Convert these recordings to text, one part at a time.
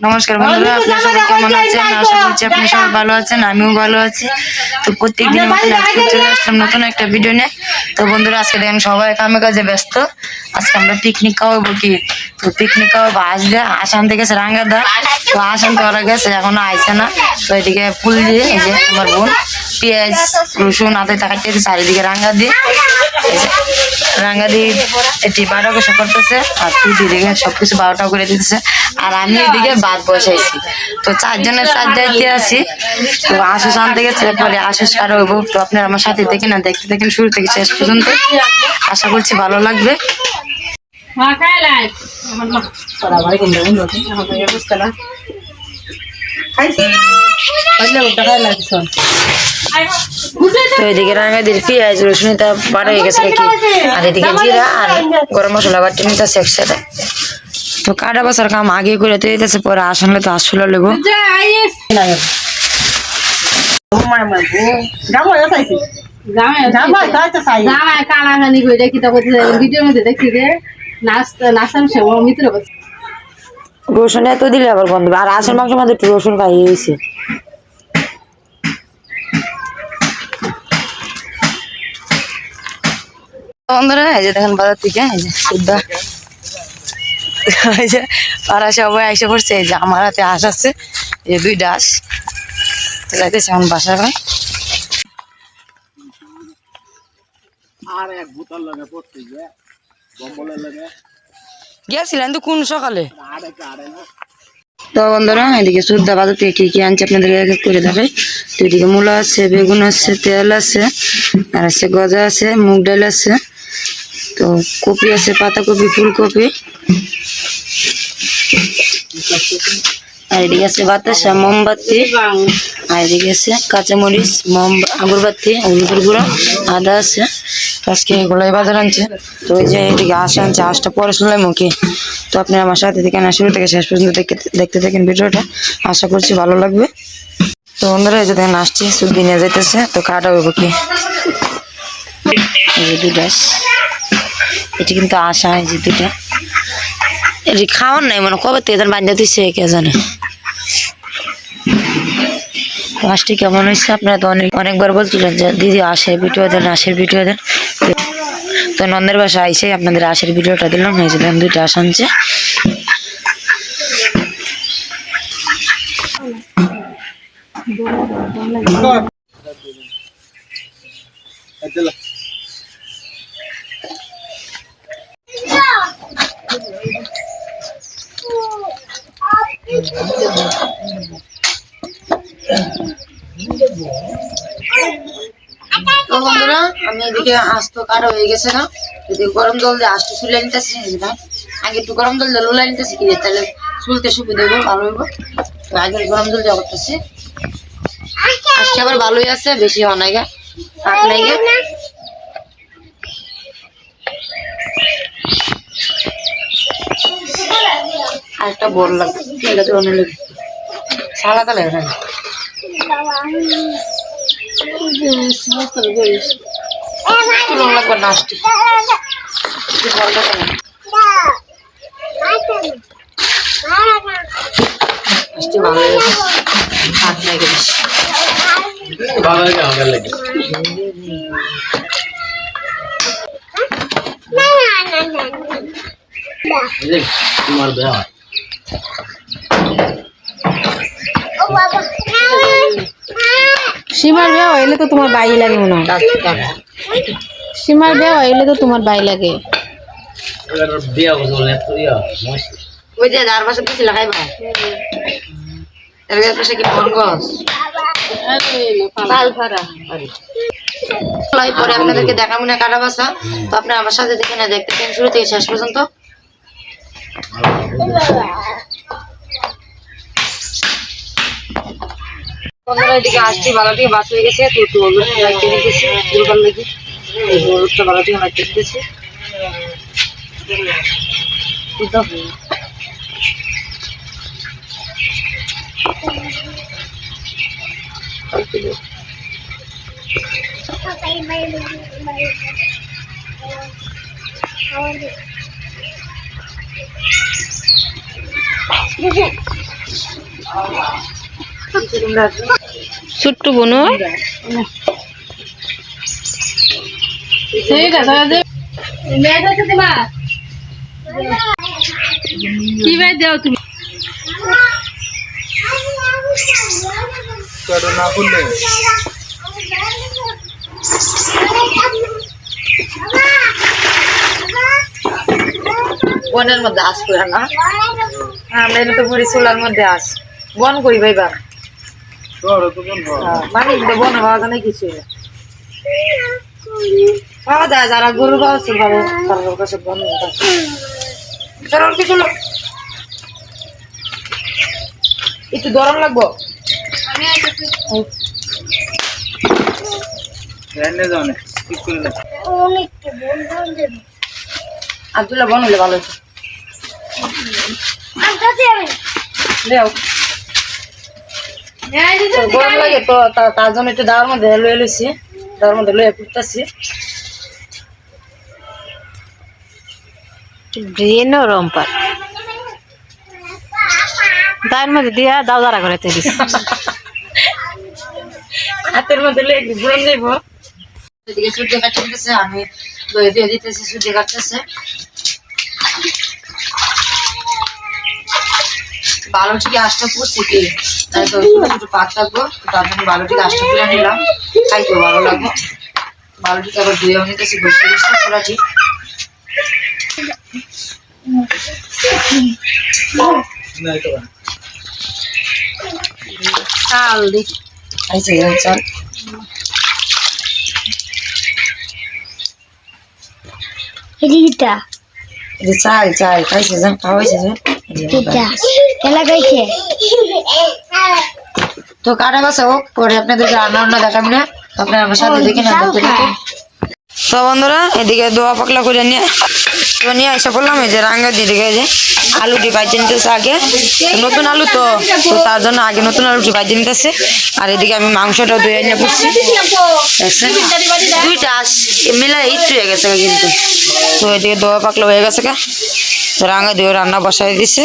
নমস্কার বন্ধুরা আপনারা সবাই কেমন আছেন? আশা করছি আপনি সবাই ভালো আছেন আমিও ভালো আছি। তো প্রত্যেক দিনের মতন আজকে চলে আসলাম নতুন একটা ভিডিও নিয়ে। তো বন্ধুরা আজকে দেখেন সবাই কামে কাজে ব্যস্ত। আজকে আমরা পিকনিক খাওয়াবো কি? তো পিকনিক খাওয়াবো আসলে আশ আনতে গেছে রাঙ্গাদা। তো আশ আনতে ওরা গেছে এখনও আইসে না। তো এদিকে ফুল দিয়ে এই যে আমার বোন পেঁয়াজ রসুন আদা টাকা চারিদিকে রাঙ্গা দিয়ে। রাঙ্গা দিয়ে এটি বারো করতেছে আর তুই দিদিকে সবকিছু বারোটা করে দিতেছে। আর আমি এদিকে ভাত বসাইছি। তো চারজনের চার দায়িত্বে আছি তো আশুষ আনতে গেছে পরে আশুষ কারও হইব তো আপনারা আমার সাথে দেখেন না, দেখতে দেখেন শুরু থেকে শেষ পর্যন্ত। আশা করছি ভালো লাগবে। রসুন হয়ে গেছে আর এদিকে জিরা আর গরম মশলা বাটি নিতেছে একসাথে। তো কাটা বসার কাম আগে করে তো দিতেছে পরে আসলে তো আসলে মিত্র রসুন এত দিলে আবার বন্ধ আর আসল মাংস মধ্যে একটু রসুন খাইয়ে গেছে বন্ধুরা এই যে দেখেন বাজার থেকে এই যে সুদ্ধা। এই যে পাড়া সবাই এসে পড়ছে এই যে আমার হাতে হাঁস আছে এই যে দুই ডাস যাইতেছে এখন ভাই গেছিলেন তো কোন সকালে? তো বন্ধুরা এদিকে সুদ্ধা বাজার থেকে কি কি আনছে আপনাদের এক এক করে দেখাই। তো এদিকে মূলা আছে বেগুন আছে তেল আছে আর আছে গজা আছে মুগ ডাল আছে। তো কপি আছে পাতাকপি ফুলকপি। আর এদিকে আছে বাতাসা মোমবাতি। আর এদিকে আছে কাঁচামরিচ, মোম, আগরবাতি, হলুদের গুঁড়ো, আদা আছে। আজকে এগুলোই বাজার আনছে। তো ওই যে এদিকে আশ আনছে, আশটা পরে শুনলাম ওকে। তো আপনি আমার সাথে থেকে না, শুরু থেকে শেষ পর্যন্ত দেখতে থাকেন ভিডিওটা। আশা করছি ভালো লাগবে। তো বন্ধুরা, এই যে দেখেন আসছি সুদি নিয়ে যাইতেছে। তো কাটা হইব কি? দুটা এটি কিন্তু আশা এই যে দুটা খাওয়ার নাই মানে কবে থেকে যেন বান্ধা দিচ্ছে কে জানে। মাছটি কেমন হয়েছে আপনারা তো অনেক অনেকবার বলছিলেন যে, দিদি আসে ভিডিও দেন আশের ভিডিও দেন। তো- নন্দের বাসা আইসে আপনাদের আশের ভিডিওটা দিলাম হয়েছে দেখেন দুইটা আশ আনছে। আমি এদিকে আজ তো কাটা হয়ে গেছে না। যদি গরম জল দিয়ে আজটা চুলে নিতেছি না আগে একটু গরম জল দিয়ে লুলাই নিতেছি কি তাহলে চুলতে সুবিধা হইব, ভালো হইব। আগে গরম জল দেওয়া করতেছি। আজকে আবার ভালোই আছে, বেশি অনেকে কাট নাই গে। আর একটা বড় লাগবে অনেক লাগবে একটু লং লাগবে বড় লাগবে ভালো লাগে। কাট নাই তোমার দেওয়া। সীমার বিয়ে হইলে তো তোমার বাই লাগে মনে হয়। সীমার বিয়ে হইলে তো তোমার বাই লাগে। ওই যে যার পাশে দিছি লাগাই ভাই। এর পাশে কি মন পরে আপনাদেরকে দেখাবো না কাটা বাসা তো আপনারা আমার সাথে দেখে না দেখতে পেন শুরু থেকে শেষ পর্যন্ত। এদিকে আসছি থেকে বাস হয়ে গেছে। তো একটু হলুদ লাগতে নিতেছি দুর্বল লেগে। হলুদটা থেকে লাগতে ছোট্ট বোনো কি ভাই দাও তুমি? বনের মধ্যে আস করে না। আমরা এটা তো পরি চুলার মধ্যে আস। বন করি। ভাই বা মানে বন পাওয়া যায় কিছু। পাওয়া যায় যারা গরু পাওয়া পাবে তার কাছে বন চলো কিছু লোক একটু গরম লাগবো? আব্দুল্লাহ বন হলে ভালো তো গরম লাগে তো তার জন্য একটু দাওয়ার মধ্যে লয়ে লইছি দাওয়ার মধ্যে লয়ে মধ্যে দিয়া দাও দাঁড়া করে তুই হাতের মধ্যে যাইব এদিকে সূর্য কাটতে আমি দই দিয়ে দিতেছি সূর্য কাটতেছে। ভালো ঠিক আশটা পড়ছি কি তাই তো ছোট ছোট পাত থাকব তার জন্য ঠিক আশটা তুলে নিলাম। খাইতে ভালো লাগবে ঠিক আবার ধুয়ে নিতেছি বসে বসে পুরা চাল চাল। খাইছে যান এটা। কেলা গাইছে তো কাটা বাসা হোক পরে আপনাদেরকে রান্না বান্না দেখাবি না। আপনার আমার সাথে দেখে না তো বন্ধুরা এদিকে দোয়া পাকলা করে নিয়ে তো নিয়ে এসে বললাম এই যে রাঙ্গা দিদিকে যে আলুটি ভাজি নিতেছে আগে। নতুন আলু তো তো তার জন্য আগে নতুন আলুটি ভাজি নিতেছে। আর এদিকে আমি মাংসটাও ধুয়ে নিয়ে পড়ছি। দুইটা আস মিলাই একটু হয়ে গেছে কিন্তু। তো এদিকে দোয়া পাকলা হয়ে গেছে কা তো রাঙ্গা দিয়ে রান্না বসাই দিছে।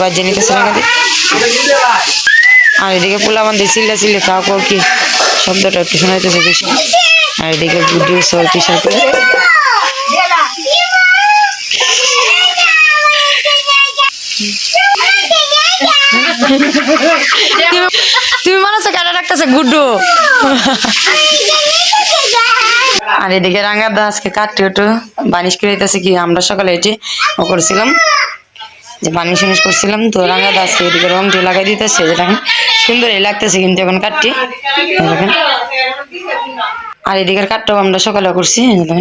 ভাজি নিতেছে রাঙ্গা আর এদিকে পোলা বান্ধি চিল্লা চিল্লে খাওয়া খাওয়া কি? শব্দটা একটু শোনাইতেছে বেশি। আর এদিকে বুদ্ধি সর পিসার করে। তুমি- মনে হচ্ছে কাটা রাখতেছে গুড্ডু। আর এদিকে রাঙ্গার দা আজকে কাটতে একটু বানিশ করে কি আমরা সকালে এটি ও করেছিলাম। যে বানিশ উনিশ করছিলাম, তো রাঙ্গা দাস এদিকে রং দিয়ে লাগাই দিতেছে, যেটা সুন্দরই লাগতেছে কিন্তু এখন দেখেন। আর এদিকের কাঠটাও আমরা সকালে করছি দেখেন।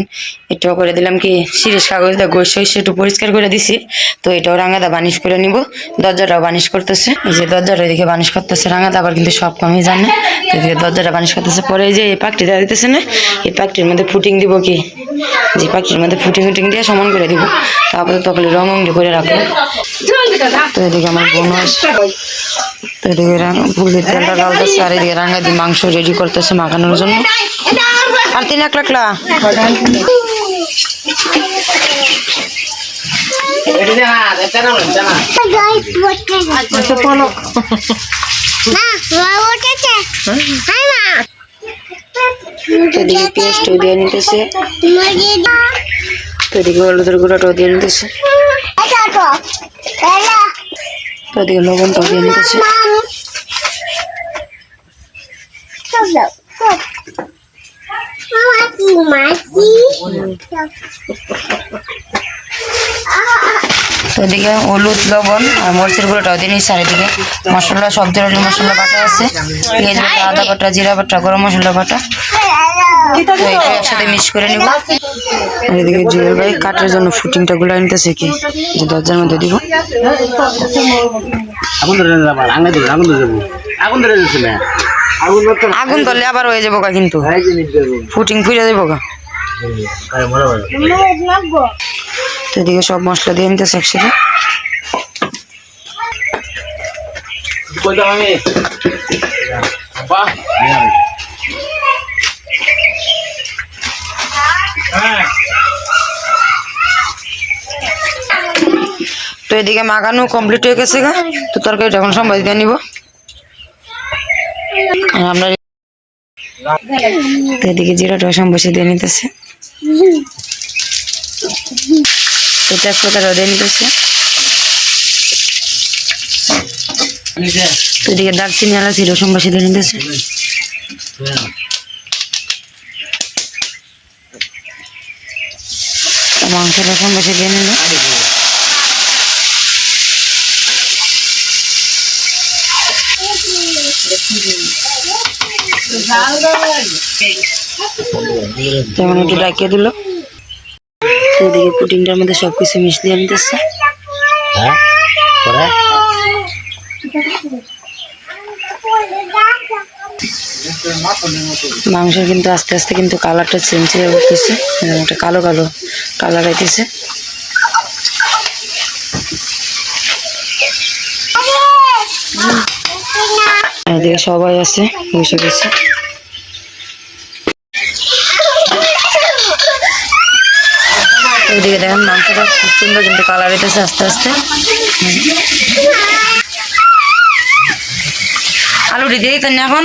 এটাও করে দিলাম কি সিরিজ কাগজ দিয়ে গোস একটু পরিষ্কার করে দিছি। তো এটাও রাঙাদা বানিশ করে নিব। দরজাটাও বানিশ করতেছে। এই যে দরজাটা এদিকে বানিশ করতেছে রাঙাদা আবার কিন্তু সব কমই জানে। তো এদিকে দরজাটা বানিশ করতেছে। পরে এই যে এই পাকটিটা দিতেছে না, এই পাকটির মধ্যে ফুটিং দিব কি? যে পাকটির মধ্যে ফুটিং ফুটিং দিয়ে সমান করে দিব। তারপরে তখন রং রং করে রাখব। তো এদিকে আমার বোন তো এদিকে রাঙা ফুল দিয়ে তেলটা ডালতেছে আর এদিকে রাঙা দিয়ে মাংস রেডি করতেছে মাখানোর জন্য। আর তিন এক লাখলা এটা না এটা না এটা না আচ্ছা এদিকে পেঁয়াজটাও দিয়ে নিতেছে। এদিকে হলুদের গুঁড়াটাও দিয়ে নিতেছে। তো এদিকে লবণটাও দিয়ে নিতেছে। এদিকে হলুদ, লবণ আর মরিচের গুঁড়োটাও দিয়ে নিচ্ছে। আর এদিকে মশলা, সব ধরনের মশলা বাটা আছে। পেঁয়াজ বাটা, আদা বাটা, জিরা বাটা, গরম মশলা বাটা। এটা একসাথে মিক্স করে নিব। আর এদিকে জুয়েল ভাই কাঠের জন্য ফুটিংটা গুলা নিতেছে কি? যে দরজার মধ্যে দিব। আগুন ধরে যাব আগুন ধরে আগুন ধরে না। আগুন ধরলে আবার হয়ে যাব গা কিন্তু। দেবো ফুটিং ফুটে যাব গা তো এদিকে সব মশলা দিয়ে নিতেছে একসাথে। আমি? তো এদিকে মাখানো কমপ্লিট হয়ে গেছে গা। তো তরকারিটা এখন সম্বাদ দিয়ে নিব। আমরা এদিকে জিরাটা সম্বাসে দিয়ে নিতেছে। তো তেজপাতাটাও দিয়ে নিতেছে। তো এদিকে দারচিনি আলা ছিল সম্বাসে দিয়ে নিতেছে। মাংসটা সম্বাসে দিয়ে নিল। তেমন একটু ডাকিয়ে দিল। তো এদিকে পুটিংটার মধ্যে সব কিছু মিশিয়ে আনতেছে। হ্যাঁ? মাংসের কিন্তু আস্তে আস্তে কিন্তু কালারটা চেঞ্জ হয়ে উঠতেছে। একটা কালো কালো কালার আইতেছে। এদিকে সবাই আছে বসে গেছে ওইদিকে দেখেন মাংসটা খুব সুন্দর কিন্তু কালার হইতেছে আস্তে আস্তে। আলুটি দিয়ে না এখন?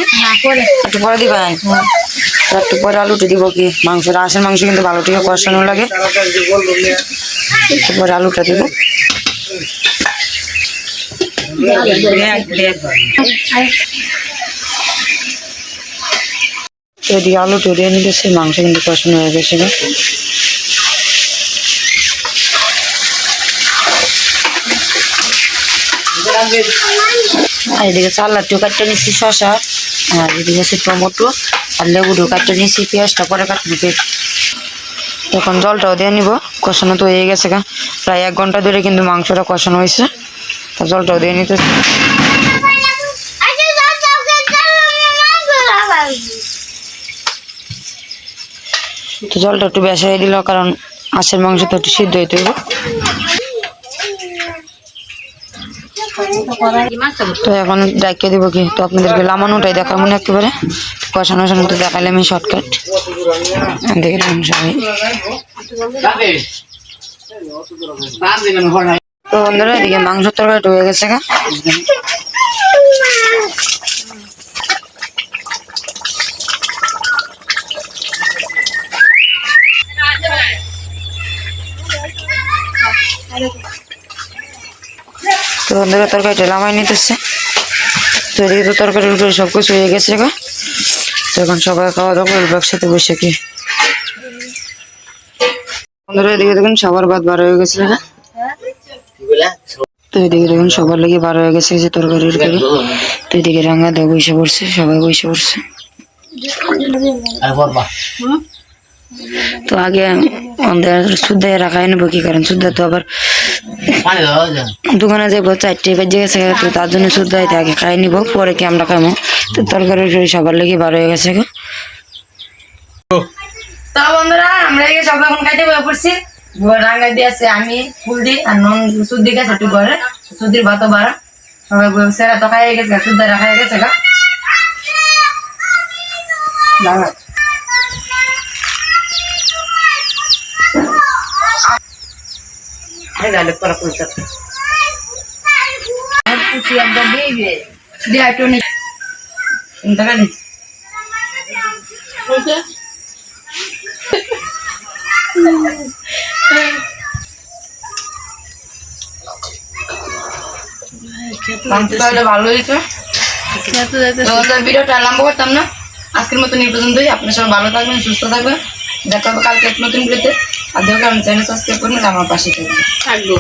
একটু পরে দিবেন তো একটু পরে আলুটি দিব কি? মাংসটা আশের মাংস কিন্তু ভালো টিকে কষানো লাগে। একটু পরে আলুটা দিব। তো এদিকে আলু টরিয়ে নিতেছে মাংস কিন্তু কষানো হয়ে গেছে আর এদিকে সালাডটিও কাটতে নিচ্ছি শশা, আর এদিকে আছে টমেটো আর লেবুটিও কাটতে নিচ্ছি পেঁয়াজটা পরে কাটতে নিতে তখন জলটাও দিয়ে নিব, কষানো তো হয়ে গেছে গা। প্রায় এক ঘণ্টা ধরে কিন্তু মাংসটা কষানো হয়েছে, তা জলটাও দিয়ে নিতে তো জলটা একটু হয়ে দিল, কারণ হাঁসের মাংস তো একটু সিদ্ধ হইতে হইব। তো এখন ডাকিয়ে দিব কি? তো আপনাদেরকে লামানোটাই দেখার মনে একেবারে। কষানো কষানো তো দেখালে আমি শর্টকাট দেখে নিন সবাই। তো বন্ধুরা, এদিকে মাংস তরকারি হয়ে গেছে গা। বন্ধুরা তরকারিটা লামাই নিতেছে। তো এদিকে তো তরকারির উপরে সব কিছু হয়ে গেছে গা। তো এখন সবাই খাওয়া দাওয়া করব একসাথে বসে কি? বন্ধুরা এদিকে দেখুন সবার ভাত বার হয়ে গেছে গা। তো এদিকে দেখুন সবার লেগে বার হয়ে গেছে যে তরকারির উপরে তো এদিকে রাঙা দেয় বসে পড়ছে সবাই বসে পড়ছে। তো আগে আমাদের সুদ্ধায় রাখাই নেব কি কারণ সুদ্ধা তো আবার দোকানে যাব চারটে বেজে গেছে তো তার জন্য সুদ্ধাইতে আগে খাই নিবো পরে কি আমরা খাইবো তো তরকারি সবার লেগে বার হয়ে গেছে তো বন্ধুরা আমরা এদিকে সবাই এখন খাইতে বয়ে পড়ছি। রাঙ্গা দিয়ে আছে আমি ফুল দি আর নন সুদ্দি গেছে একটু ঘরে। সুদ্দির ভাতও বাড়া। সবাই বসে তো খাই গেছে সুদ্ধা রাখা গেছে গা। ডালে পরে পুলছে খুশি একবার দিয়ে দিয়ে ভিডিওটা লম্বা করতাম না। আজকের মতন এই পর্যন্তই। আপনার সবাই ভালো থাকবেন, সুস্থ থাকবেন। দেখা হবে কালকে নতুন ভিডিওতে। আর দেখো আমি চ্যানেল সাবস্ক্রাইব করে নিলে আমার পাশে থাকবে। থাকব।